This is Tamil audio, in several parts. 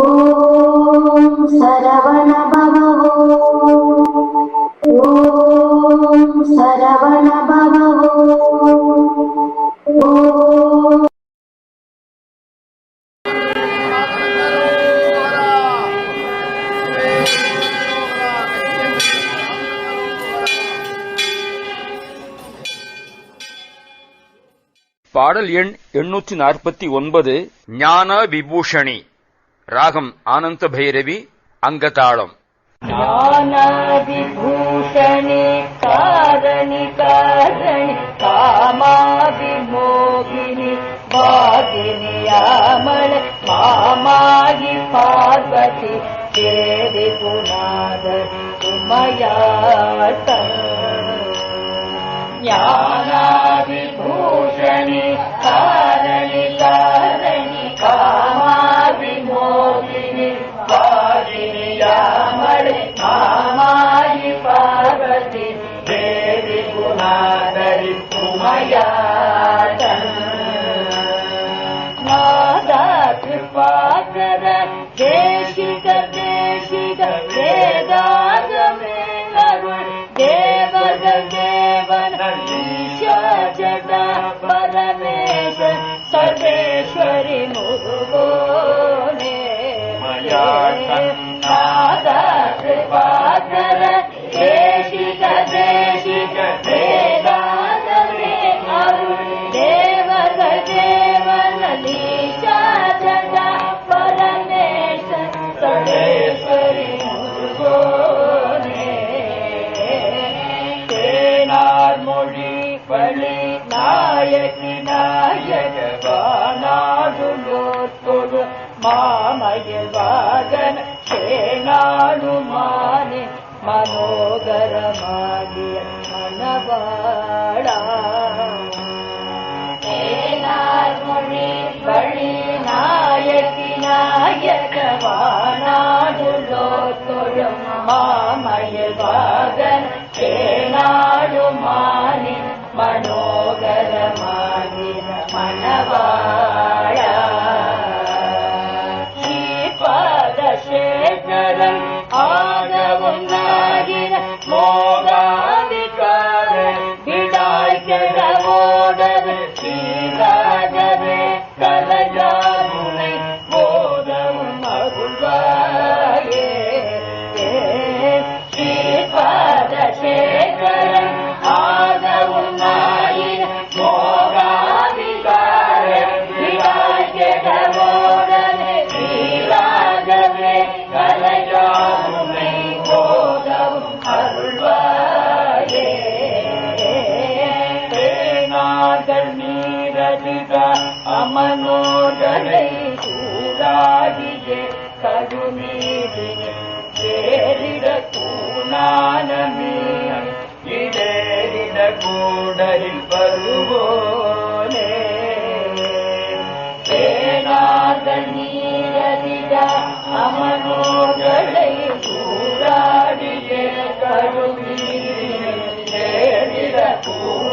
ॐ सरवण பாடல் எண் எண்ணூற்றி நாற்பத்தி ஒன்பது ஞான விபூஷணி ராகம் ஆனந்த பைரவி அங்கதாளம். ஞானவிபூஷணி காரணி காரணி காமாவிமோகினி பாகினியாமல மாமாகி பார்வதி தேவி குணாதரி உமையாட்டம் ஞானாவிபூஷணி மொழி பழி நாயகி நாயக வானாடுலோத்தொழு மாமயில் வாகன சேனானுமானே மனோகரமாகிய மனவாளா. மொழி வழி நாயகி நாயக வானாடுலோ மாமயில் வாகன் சேனாடுமானி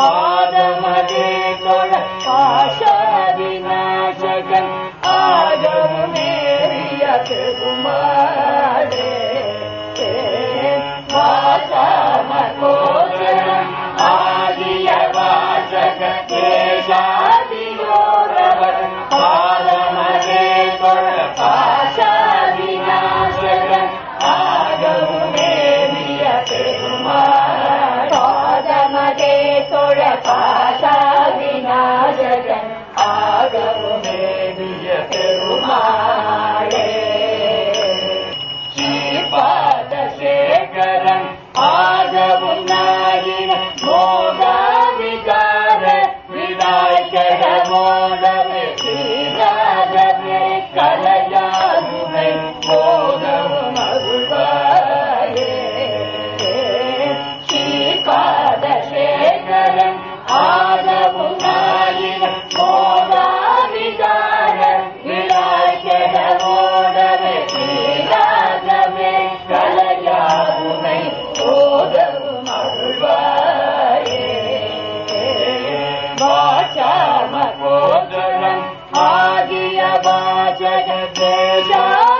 मे गण आशा विनाशकन् जगन् आद मेरि வாசக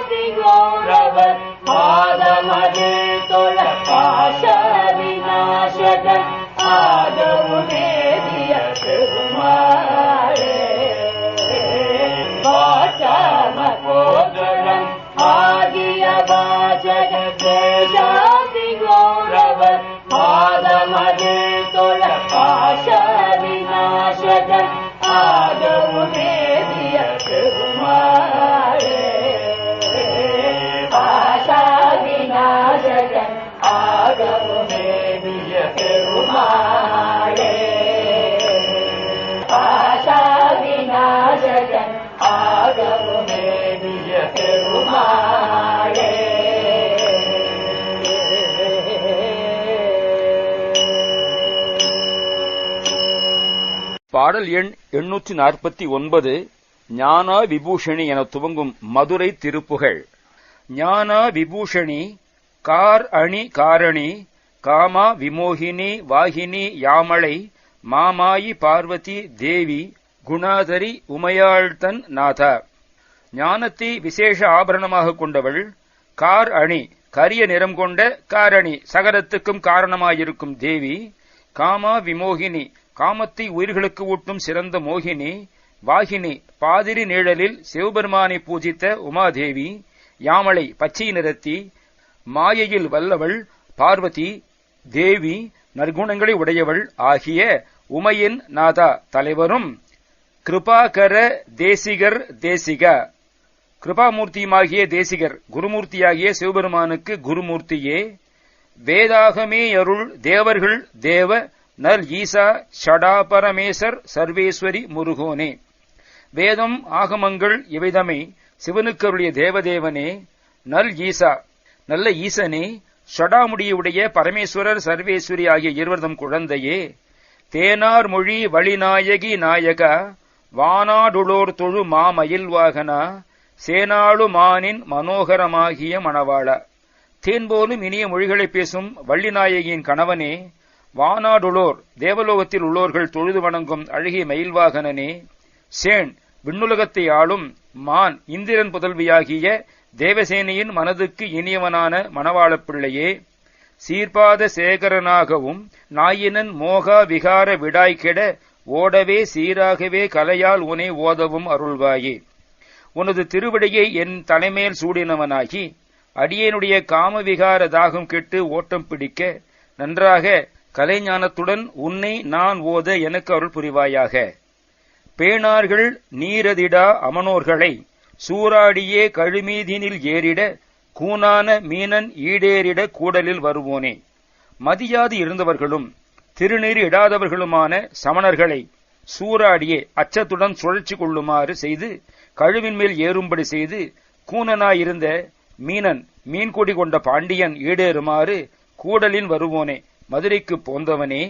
விநாசகன் பெருமாளே பாடல் எண் எண்ணூற்றி நாற்பத்தி ஒன்பது ஞானா விபூஷணி என துவங்கும் மதுரை திருப்புகழ். ஞானா விபூஷணி கார் அணி காரணி காமா விமோகினி வாகினி யாமளை மாமாயி பார்வதி தேவி குணாதரி உமையாள்தன் நாதா. ஞானத்தை விசேஷ ஆபரணமாக கொண்டவள் கார் அணி கரிய நிறம் கொண்ட காரணி சகலத்துக்கும் காரணமாயிருக்கும் தேவி காமா விமோகினி காமத்தை உயிர்களுக்கு ஊட்டும் சிறந்த மோகினி வாகினி பாதிரி நிழலில் சிவபெருமானை பூஜித்த உமாதேவி யாமலை பச்சை நிறத்தி மாயையில் வல்லவள் பார்வதி தேவி நற்குணங்களை உடையவள் ஆகிய உமையின் நாதா தலைவரும் கிருபாகர தேசிகர் தேசிக. கிருபாமூர்த்தியுமாகிய தேசிகர் குருமூர்த்தியாகிய சிவபெருமானுக்கு குருமூர்த்தியே. வேதாகமே அருள் தேவர்கள் தேவ நல் ஈசா ஷடா பரமேசர் சர்வேஸ்வரி முருகோனே. வேதம் ஆகமங்கள் இவைதமை சிவனுக்கருடைய தேவதேவனே நல் ஈசா நல்ல ஈசனே ஷடாமுடியுடைய பரமேஸ்வரர் சர்வேஸ்வரி ஆகிய இருவர்தம் குழந்தையே. தேனார் மொழி வழிநாயகி நாயகா வானாடுளோர் தொழு மாமயில் வாகனா சேனாளு மானின் மனோகரமாகிய மணவாள. தேன்போலும் இனிய மொழிகளை பேசும் வள்ளிநாயகியின் கணவனே வானாடுளோர் தேவலோகத்தில் உள்ளோர்கள் தொழுது வணங்கும் அழகிய மயில்வாகனனே சேன் விண்ணுலகத்தை ஆளும் மான் இந்திரன் புதல்வியாகிய தேவசேனையின் மனதுக்கு இனியவனான மணவாளப் பிள்ளையே சீர்பாத சேகரனாகவும் நாயினன் மோகா விகார விடாய்கெட ஓடவே சீராகவே கலையால் உனை ஓதவும் அருள்வாயே. உனது திருவடியை என் தலைமேல் சூடினவனாகி அடியேனுடைய காமவிகார தாகம் கெட்டு ஓட்டம் பிடிக்க நன்றாக கலைஞானத்துடன் உன்னை நான் ஓத எனக்கு அருள் புரிவாயாக. பேணார்கள் நீரதிடா அமனோர்களை சூறாடியே கழுமீதினில் ஏறிட கூனான மீனன் ஈடேறிட கூடலில் வருவோனே. மதியாது இருந்தவர்களும் திருநீர் இடாதவர்களுமான சமணர்களை சூறாடியே அச்சத்துடன் சுழற்சி கொள்ளுமாறு செய்து கழுவின் மேல் ஏறும்படி செய்து கூனனாயிருந்த மீனன் மீன்கொடி கொண்ட பாண்டியன் ஈடேறுமாறு கூடலின் வருவோனே மதுரைக்குப் போந்தவனே.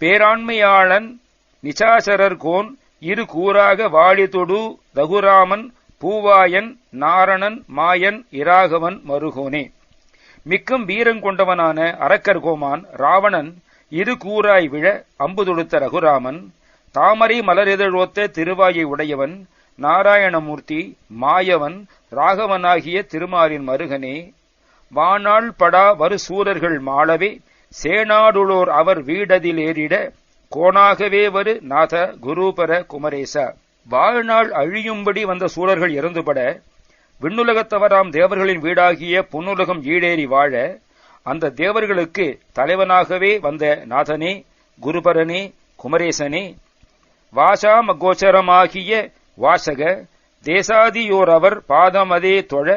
பேராண்மையாளன் நிசாசரர் கோன் இரு கூறாக வாழிதொடு ரகுராமன் பூவாயன் நாரணன் மாயன் இராகவன் மருகோனே. மிக்கும் வீரங் கொண்டவனான அரக்கர் கோமான் ராவணன் இரு கூறாய் விழ அம்பு தொடுத்த ரகுராமன் தாமரை மலரிதழொத்த திருவாயை உடையவன் நாராயணமூர்த்தி மாயவன் ராகவனாகிய திருமாலின் மருகனே வானாள் படா வரு சூரர்கள் மாளவே சேனாடுளோர் அவர் வீடதில் ஏறிட கோணாகவே வரு நாத குருபர குமரேச. வாழ்நாள் அழியும்படி வந்த சூரர்கள் இறந்துபட விண்ணுலகத்தவராம் தேவர்களின் வீடாகிய புன்னுலகம் ஈடேறி வாழ அந்த தேவர்களுக்கு தலைவனாகவே வந்த நாதனே குருபரனே குமரேசனே வாசாமகோச்சரமாகிய வாசக தேசாதியோர் அவர் பாதமதே தொழ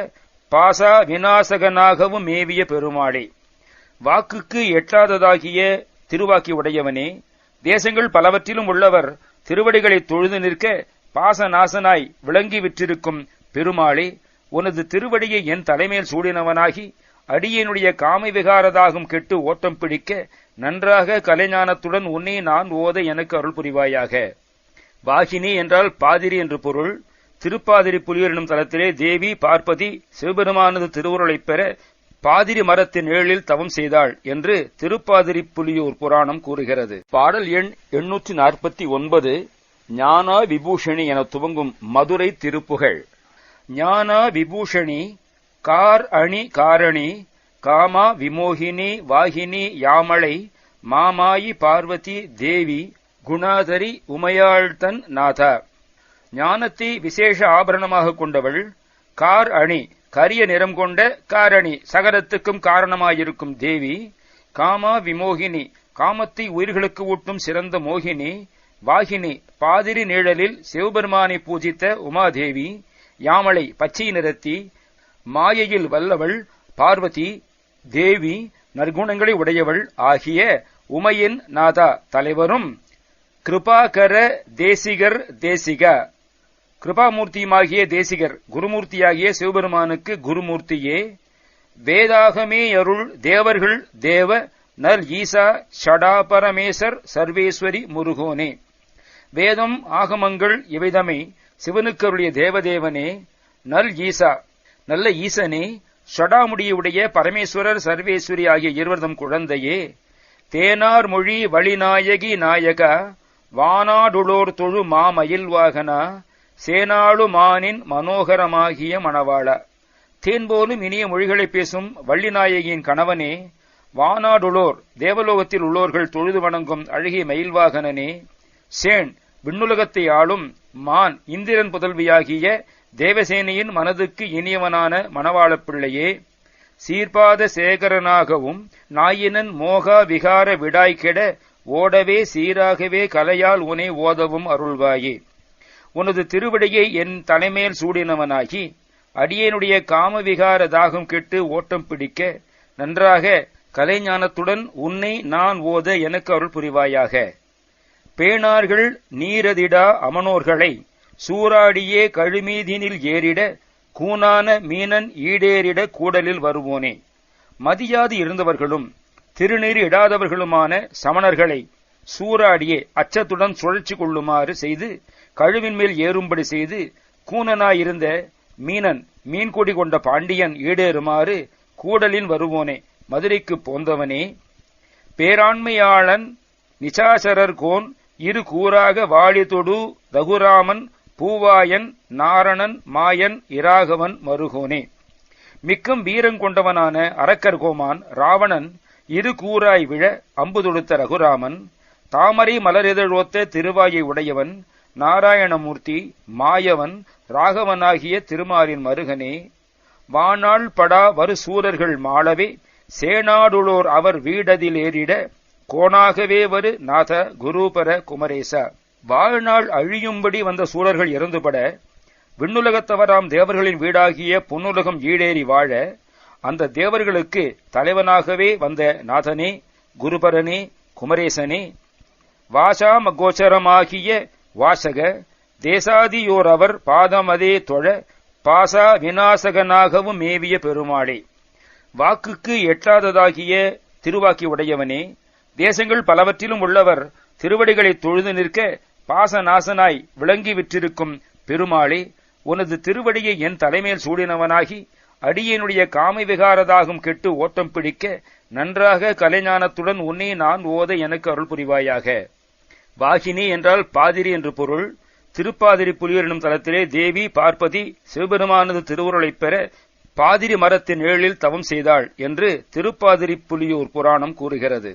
பாசா விநாசகனாகவும் மேவிய பெருமாளே. வாக்குக்கு எட்டாததாகிய திருவாக்கி உடையவனே தேசங்கள் பலவற்றிலும் உள்ளவர் திருவடிகளை தொழுது நிற்க பாசநாசனாய் விளங்கி விற்றிருக்கும் பெருமாளே உனது திருவடியை என் தலைமையில் சூடினவனாகி அடியனுடைய காமை விகாரதாகும் கெட்டு ஓட்டம் பிடிக்க நன்றாக கலைஞானத்துடன் உன்னை நான் ஓத எனக்கு அருள் புரிவாயாக. வாகினி என்றால் பாதிரி என்று பொருள். திருப்பாதிரி புலியூர் எனும் தலத்திலே தேவி பார்ப்பதி சிவபெருமானது திருவுருளைப் பெற பாதிரி மரத்தின் நிழலில் தவம் செய்தாள் என்று திருப்பாதிரி புலியூர் புராணம் கூறுகிறது. பாடல் எண் எண்ணூற்றி நாற்பத்தி ஒன்பது ஞானா விபூஷணி என துவங்கும் மதுரை திருப்புகழ். ஞானா விபூஷணி கார் அணி காரணி காமா விமோகினி வாகினி யாமளை மாமாயி பார்வதி தேவி குணாதரி உமையாள்தன் நாதா. ஞானத்தை விசேஷ ஆபரணமாக கொண்டவள் கார் அணி கரிய நிறம் கொண்ட காரணி சகலத்துக்கும் காரணமாயிருக்கும் தேவி காமா விமோகினி காமத்தை உயிர்களுக்கு ஊட்டும் சிறந்த மோகினி வாகினி பாதிரி நிழலில் சிவபெருமானை பூஜித்த உமாதேவி யாமலை பச்சை நிறத்தி மாயையில் வல்லவள் பார்வதி தேவி நற்குணங்களை உடையவள் ஆகிய உமையின் நாதா தலைவரும் கிருபாகர தேசிகர் தேசிக. கிருபாமூர்த்தியுமாகிய தேசிகர் குருமூர்த்தியாகிய சிவபெருமானுக்கு குருமூர்த்தியே. வேதாகமே அருள் தேவர்கள் தேவ நல் ஈசா ஷடாபரமேசர் சர்வேஸ்வரி முருகோனே. வேதம் ஆகமங்கள் இவைதமை சிவனுக்கருடைய தேவதேவனே நல் ஈசா. நல்ல ஈசனே ஷடாமுடியுடைய பரமேஸ்வரர் சர்வேஸ்வரி ஆகிய இருவர்தம் குழந்தையே தேனார் மொழி வழிநாயகி நாயகா வானாடுளோர் தொழு மாமயில் வாகனா சேனாளு மானின் மனோகரமாகிய மணவாள. தேன் போலும் இனிய மொழிகளை பேசும் வள்ளிநாயகியின் கணவனே வானாடுளோர் தேவலோகத்தில் உள்ளோர்கள் தொழுது வணங்கும் அழகிய மயில்வாகனனே சேன் விண்ணுலகத்தை ஆளும் மான் இந்திரன் புதல்வியாகிய தேவசேனையின் மனதுக்கு இனியவனான மணவாளப்பிள்ளையே சீர்பாத சேகரனாகவும் நாயினன் மோகா விகார விடாய்கெட ஓடவே சீராகவே கலையால் உனை ஓதவும் அருள்வாயே. உனது திருவிடையை என் தலைமேல் சூடினவனாகி அடியேனுடைய காமவிகார தாகம் கெட்டு ஓட்டம் பிடிக்க நன்றாக கலைஞானத்துடன் உன்னை நான் ஓத எனக்கு அருள் புரிவாயாக. பேணார்கள் நீரதிடா அமனோர்களை சூறாடியே கழுமீதினில் ஏறிட கூனான மீனன் ஈடேறிட கூடலில் வருவோனே. மதியாது இருந்தவர்களும் திருநீர் இடாதவர்களுமான சமணர்களை சூறாடியே அச்சத்துடன் சுழற்சி கொள்ளுமாறு செய்து கழுவின் மேல் ஏறும்படி செய்து கூனனாயிருந்த மீனன் மீன்கொடி கொண்ட பாண்டியன் ஈடேறுமாறு கூடலின் வருவோனே. மதுரைக்கு போந்தவனே பேராண்மையாளன் நிசாசரர் கோன் இரு கூறாக வாழிதொடு ரகுராமன் பூவாயன் நாரணன் மாயன் இராகவன் மருகோனே. மிக்கும் வீரங்கொண்டவனான அரக்கர்கோமான் அரக்கர் கோமான் ராவணன் இரு கூறாய் விழ அம்பு தொடுத்த ரகுராமன் தாமரை மலரிதழொத்த திருவாயை உடையவன் நாராயணமூர்த்தி மாயவன் ராகவனாகிய திருமாலின் மருகனே. வானாள் படா வரு சூரர்கள் மாளவே சேனாடுளோர் அவர் வீடதில் ஏறிட கோணாகவே வரு நாத குருபர குமரேசா. வாழ்நாள் அழியும்படி வந்த சூரர்கள் இறந்துபட விண்ணுலகத்தவராம் தேவர்களின் வீடாகிய பொன்னுலகம் ஈடேறி வாழ அந்த தேவர்களுக்கு தலைவனாகவே வந்த நாதனே குருபரனே குமரேசனே வாசாம கோச்சரமாகிய வாசக தேசாதியோர் அவர் பாதமதே தொழ பாசா விநாசகனாகவும் மேவிய பெருமாளே. வாக்குக்கு எட்டாததாகிய திருவாக்கி உடையவனே தேசங்கள் பலவற்றிலும் உள்ளவர் திருவடிகளை தொழுது நிற்க பாசநாசனாய் விளங்கி விற்றிருக்கும் பெருமாளே உனது திருவடியை என் தலைமேல் சூடினவனாகி அடியனுடைய காம விகாரதாகும் கெட்டு ஓட்டம் பிடிக்க நன்றாக கலைஞானத்துடன் உன்னை நான் ஓத எனக்கு அருள் புரிவாயாக. வாகினி என்றால் பாதிரி என்று பொருள். திருப்பாதிரி புலியூர் எனும் தலத்திலே தேவி பார்ப்பதி சிவபெருமானது திருவுருளைப் பெற பாதிரி மரத்தின் நிழலில் தவம் செய்தாள் என்று திருப்பாதிரி புலியூர் புராணம் கூறுகிறது.